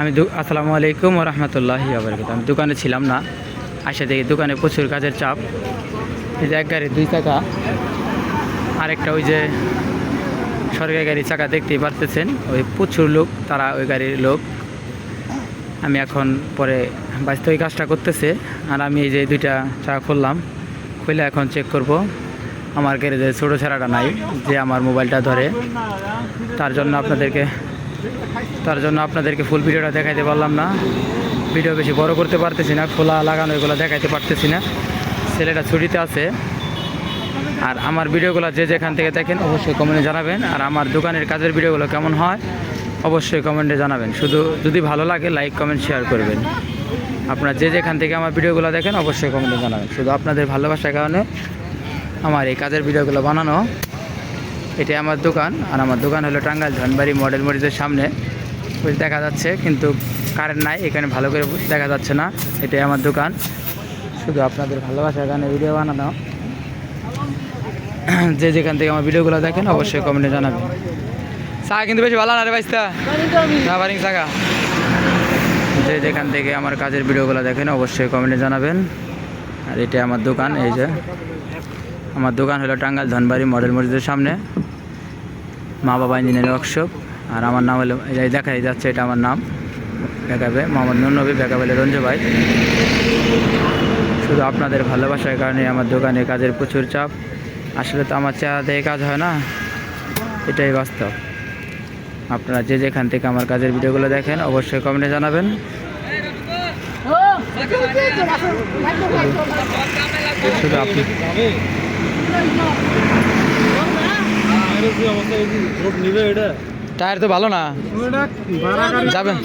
আমি আসসালামু আলাইকুম রহমতুল্লাহি আমি দোকানে ছিলাম না আসে দেখি দোকানে প্রচুর কাজের চাপ। এই যে এক গাড়ি, দুই চাকা। আরেকটা ওই যে সরকারি গাড়ি চাকা দেখতেই পারতেছেন, ওই প্রচুর লোক, তারা ওই গাড়ির লোক। আমি এখন পরে বাস্তব ওই কাজটা করতেছে, আর আমি এই যে দুইটা চাকা খুললাম, খুলে এখন চেক করব। আমার গ্যারেজের ছোটো ছাড়াটা নাই, যে আমার মোবাইলটা ধরে। তার জন্য আপনাদেরকে তার জন্য আপনাদেরকে ফুল ভিডিওটা দেখাইতে পারলাম না। ভিডিও বেশি বড় করতে পারতেছি না, খোলা লাগানো এগুলো দেখাইতে পারতেছি না। ছেলেটা ছুটিতে আছে। আর আমার ভিডিওগুলো যে যেখান থেকে দেখেন অবশ্যই কমেন্টে জানাবেন। আর আমার দোকানের কাজের ভিডিওগুলো কেমন হয় অবশ্যই কমেন্টে জানাবেন। শুধু যদি ভালো লাগে লাইক কমেন্ট শেয়ার করবেন। আপনারা যে যেখান থেকে আমার ভিডিওগুলো দেখেন অবশ্যই কমেন্টে জানাবেন। শুধু আপনাদের ভালোবাসার কারণে আমার এই কাজের ভিডিওগুলো বানানো। এটাই আমার দোকান, আর আমার দোকান হলো টাঙ্গাইল ধনবাড়ি মডেল মরিজের সামনে। ওই দেখা যাচ্ছে, কিন্তু কারেন্ট নাই, এখানে ভালো করে দেখা যাচ্ছে না, এটাই আমার দোকান। শুধু আপনাদের ভালোবাসা এখানে ভিডিও বানানো। যে যেখান থেকে আমার ভিডিওগুলো দেখেন, অবশ্যই কমেন্টে জানাবেন। চা কিন্তু বেশি ভালো না রে বাইস্তা রাবারিং চাকা যে যেখান থেকে আমার কাজের ভিডিওগুলো দেখেন, অবশ্যই কমেন্টে জানাবেন। আর এটা আমার দোকান, এই যে। আমার দোকান হলো টাঙ্গাইল ধনবাড়ি মডেল মসজিদের সামনে। মা বাবা ইঞ্জিনিয়ারিং ওয়ার্কশপ আর আমার নাম হলো দেখাই যাচ্ছে, এটা আমার নাম। বেকাবে মোহাম্মদ নুর নবী বেকাবেলে রঞ্জু ভাই। শুধু আপনাদের ভালোবাসার কারণে আমার দোকানে কাজের প্রচুর চাপ। আসলে তো আমার চেহারা দেখে কাজ হয় না। এটাই বাস্তব। আপনারা যে যেখান থেকে আমার কাজের ভিডিওগুলো দেখেন, অবশ্যই কমেন্টে জানাবেন। শুধু আপনি টায়ার তো ভালো না। যাবেন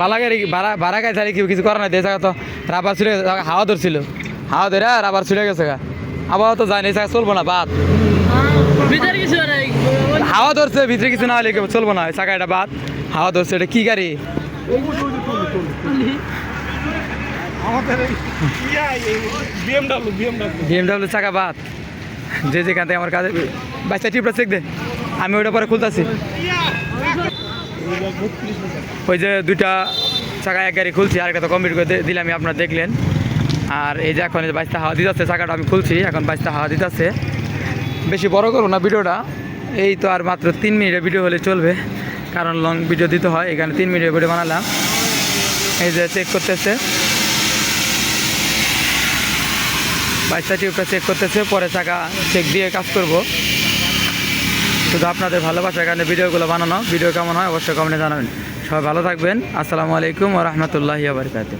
ভাড়া গাড়ি ভাড়া ভাড়া গাড়ি তাহলে কিছু করে না দিয়ে জায়গা তো রাবার ছিল হাওয়া ধরছিল। হাওয়া ধরে রাবার ছিল গেছে গা। আবহাওয়া তো যায় না এই চলবো না বাদ। ভিতরে কিছু নাই হাওয়া ধরছে ভিতরে কিছু না হলে চলবো না চাকা এটা বাদ। হাওয়া ধরছে এটা কি গাড়ি? বিএমডাব্লিউ বিএমডাব্লিউ বিএমডাব্লিউ চাকা বাদ। যে যেখান থেকে আমার কাজে বাচ্চা টিপটা চেক দে। আমি ওইটা পরে খুলতেছি। ওই যে দুইটা চাকা এক গাড়ি খুলছি আর একটা তো কমপ্লিট করে দিলাম আপনারা দেখলেন। আর এই যে এখন বাইশটা হাওয়া দিতেছে, চাকাটা আমি খুলছি, এখন বাইশটা হাওয়া দিতেছে। বেশি বড় করব না ভিডিওটা। এই তো আর মাত্র তিন মিনিটের ভিডিও হলে চলবে, কারণ লং ভিডিও দিতে হয়, এখানে তিন মিনিটের ভিডিও বানালাম। এই যে চেক করতেছে। বাইশটা টিউবটা চেক করতেছে, পরে চাকা চেক দিয়ে কাজ করব। শুধু আপনাদের ভালোবাসা এখানে ভিডিওগুলো বানানো। ভিডিও কেমন হয় অবশ্যই কমেন্টে জানাবেন। সবাই ভালো থাকবেন। আসসালামু আলাইকুম ও রহমতুল্লাহি আবরকাত